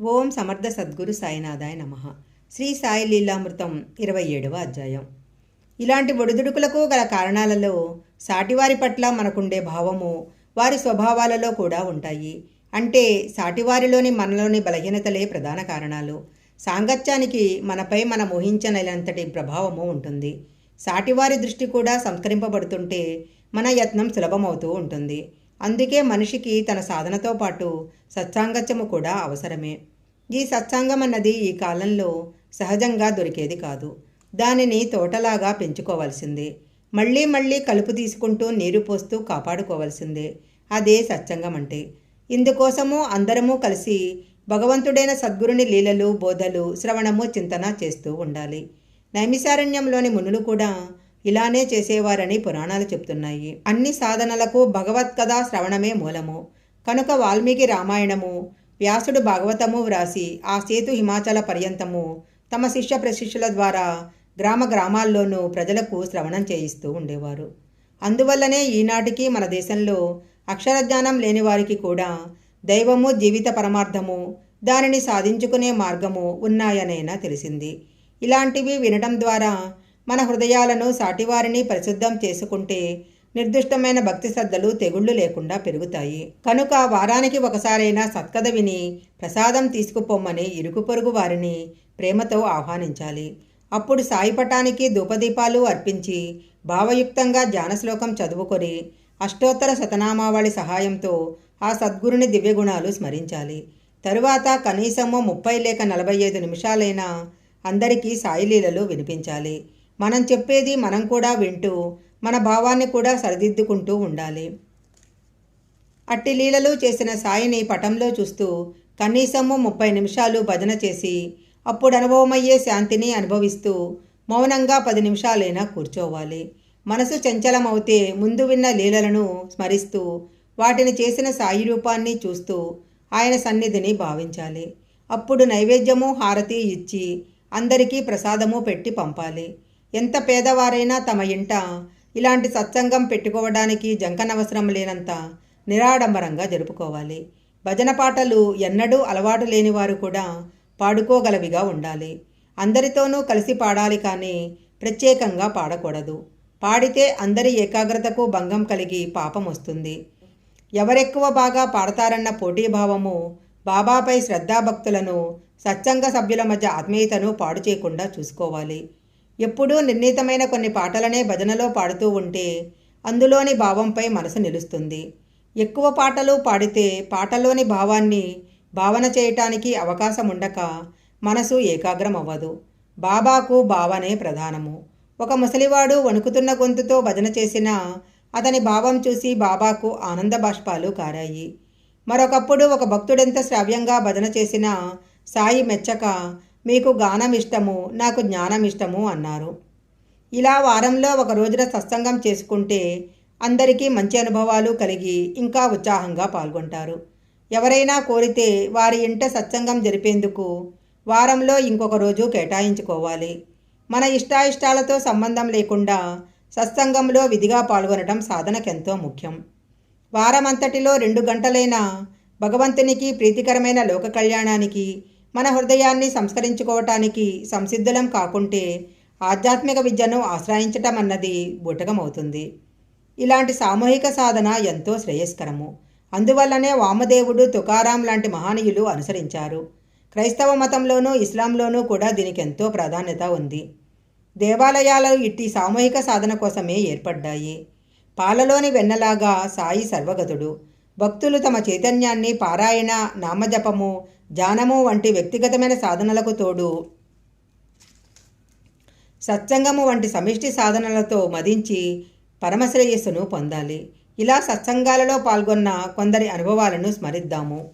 ఓం సమర్థ సద్గురు సాయినాథాయ నమ. శ్రీ సాయి లీలామృతం ఇరవై ఏడవ అధ్యాయం. ఇలాంటి ఒడిదుడుకులకు గల కారణాలలో సాటివారి పట్ల మనకుండే భావము వారి స్వభావాలలో కూడా ఉంటాయి. అంటే సాటివారిలోని మనలోని బలహీనతలే ప్రధాన కారణాలు. సాంగత్యానికి మనపై మనం ఊహించనలంతటి ప్రభావము ఉంటుంది. సాటివారి దృష్టి కూడా సంస్కరింపబడుతుంటే మన యత్నం సులభమవుతూ ఉంటుంది. అందుకే మనిషికి తన సాధనతో పాటు సత్సాంగత్యము కూడా అవసరమే. ఈ సత్సాంగం అన్నది ఈ కాలంలో సహజంగా దొరికేది కాదు. దానిని తోటలాగా పెంచుకోవాల్సిందే. మళ్ళీ మళ్ళీ కలుపు తీసుకుంటూ నీరు పోస్తూ కాపాడుకోవాల్సిందే. అదే సత్సంగం అంటే ఇందుకోసము అందరము కలిసి భగవంతుడైన సద్గురుని లీలలు బోధలు శ్రవణము చింతన చేస్తూ ఉండాలి. నైమిసారణ్యంలోని మునులు కూడా ఇలానే చేసేవారని పురాణాలు చెప్తున్నాయి. అన్ని సాధనలకు భగవత్కథ శ్రవణమే మూలము. కనుక వాల్మీకి రామాయణము వ్యాసుడు భాగవతము వ్రాసి ఆ సేతు హిమాచల పర్యంతము తమ శిష్య ప్రశిష్యుల ద్వారా గ్రామ గ్రామాల్లోనూ ప్రజలకు శ్రవణం చేయిస్తూ ఉండేవారు. అందువల్లనే ఈనాటికి మన దేశంలో అక్షరజ్ఞానం లేని వారికి కూడా దైవము జీవిత పరమార్థము దానిని సాధించుకునే మార్గము ఉన్నాయనైనా తెలిసింది. ఇలాంటివి వినడం ద్వారా మన హృదయాలను సాటివారిని పరిశుద్ధం చేసుకుంటే నిర్దిష్టమైన భక్తి శ్రద్ధలు తెగుళ్ళు లేకుండా పెరుగుతాయి. కనుక వారానికి ఒకసారైనా సత్కథ విని ప్రసాదం తీసుకుపోమ్మని ఇరుగు పొరుగు వారిని ప్రేమతో ఆహ్వానించాలి. అప్పుడు సాయిపటానికి ధూపదీపాలు అర్పించి భావయుక్తంగా ధ్యానశ్లోకం చదువుకొని అష్టోత్తర శతనామావళి సహాయంతో ఆ సద్గురుని దివ్యగుణాలు స్మరించాలి. తరువాత కనీసము ముప్పై లేక నలభై ఐదు నిమిషాలైనా అందరికీ సాయిలీలలు వినిపించాలి. మనం చెప్పేది మనం కూడా వింటూ మన భావాన్ని కూడా సరిదిద్దుకుంటూ ఉండాలి. అట్టి లీలలు చేసిన సాయిని పటంలో చూస్తూ కనీసము ముప్పై నిమిషాలు భజన చేసి అప్పుడు అనుభవమయ్యే శాంతిని అనుభవిస్తూ మౌనంగా పది నిమిషాలైనా కూర్చోవాలి. మనసు చంచలమవుతే ముందు విన్న లీలలను స్మరిస్తూ వాటిని చేసిన సాయి రూపాన్ని చూస్తూ ఆయన సన్నిధిని భావించాలి. అప్పుడు నైవేద్యము హారతి ఇచ్చి అందరికీ ప్రసాదము పెట్టి పంపాలి. ఎంత పేదవారైనా తమ ఇంట ఇలాంటి సత్సంగం పెట్టుకోవడానికి జంకనవసరం లేనంత నిరాడంబరంగా జరుపుకోవాలి. భజన పాటలు ఎన్నడూ అలవాటు లేని వారు కూడా పాడుకోగలవిగా ఉండాలి. అందరితోనూ కలిసి పాడాలి కానీ ప్రత్యేకంగా పాడకూడదు. పాడితే అందరి ఏకాగ్రతకు భంగం కలిగి పాపం వస్తుంది. ఎవరెక్కువ బాగా పాడతారన్న పోటీభావము బాబాపై శ్రద్ధాభక్తులను సత్సంగ సభ్యుల మధ్య ఆత్మీయతను పాడు చేయకుండా చూసుకోవాలి. ఎప్పుడూ నిర్ణీతమైన కొన్ని పాటలనే భజనలో పాడుతూ ఉంటే అందులోని భావంపై మనసు నిలుస్తుంది. ఎక్కువ పాటలు పాడితే పాటలోని భావాన్ని భావన చేయటానికి అవకాశం ఉండక మనసు ఏకాగ్రం అవ్వదు బాబాకు భావనే ప్రధానము. ఒక ముసలివాడు వణుకుతున్న గొంతుతో భజన చేసినా అతని భావం చూసి బాబాకు ఆనంద బాష్పాలు కారాయి. మరొకప్పుడు ఒక భక్తుడెంత శ్రావ్యంగా భజన చేసినా సాయి మెచ్చక మీకు గానం ఇష్టము నాకు జ్ఞానం ఇష్టము అన్నారు. ఇలా వారంలో ఒక రోజున సత్సంగం చేసుకుంటే అందరికీ మంచి అనుభవాలు కలిగి ఇంకా ఉత్సాహంగా పాల్గొంటారు. ఎవరైనా కోరితే వారి ఇంట సత్సంగం జరిపేందుకు వారంలో ఇంకొక రోజు కేటాయించుకోవాలి. మన ఇష్టాయిష్టాలతో సంబంధం లేకుండా సత్సంగంలో విధిగా పాల్గొనడం సాధనకెంతో ముఖ్యం. వారమంతటిలో రెండు గంటలైనా భగవంతునికి ప్రీతికరమైన లోక కళ్యాణానికి మన హృదయాన్ని సంస్కరించుకోవటానికి సంసిద్ధులం కాకుంటే ఆధ్యాత్మిక విద్యను ఆశ్రయించటం అన్నది బుటకమవుతుంది. ఇలాంటి సామూహిక సాధన ఎంతో శ్రేయస్కరము. అందువల్లనే వామదేవుడు తుకారాం లాంటి మహానీయులు అనుసరించారు. క్రైస్తవ మతంలోనూ ఇస్లాంలోనూ కూడా దీనికి ఎంతో ప్రాధాన్యత ఉంది. దేవాలయాలు ఇట్టి సామూహిక సాధన కోసమే ఏర్పడ్డాయి. పాలలోని వెన్నలాగా సాయి సర్వగతుడు భక్తులు తమ చైతన్యాన్ని పారాయణ నామజపము ధ్యానము వంటి వ్యక్తిగతమైన సాధనలకు తోడు. సత్సంగము వంటి సమిష్టి సాధనలతో మదించి పరమశ్రేయస్సును పొందాలి. ఇలా సత్సంగాలలో పాల్గొన్న కొందరి అనుభవాలను స్మరిద్దాము.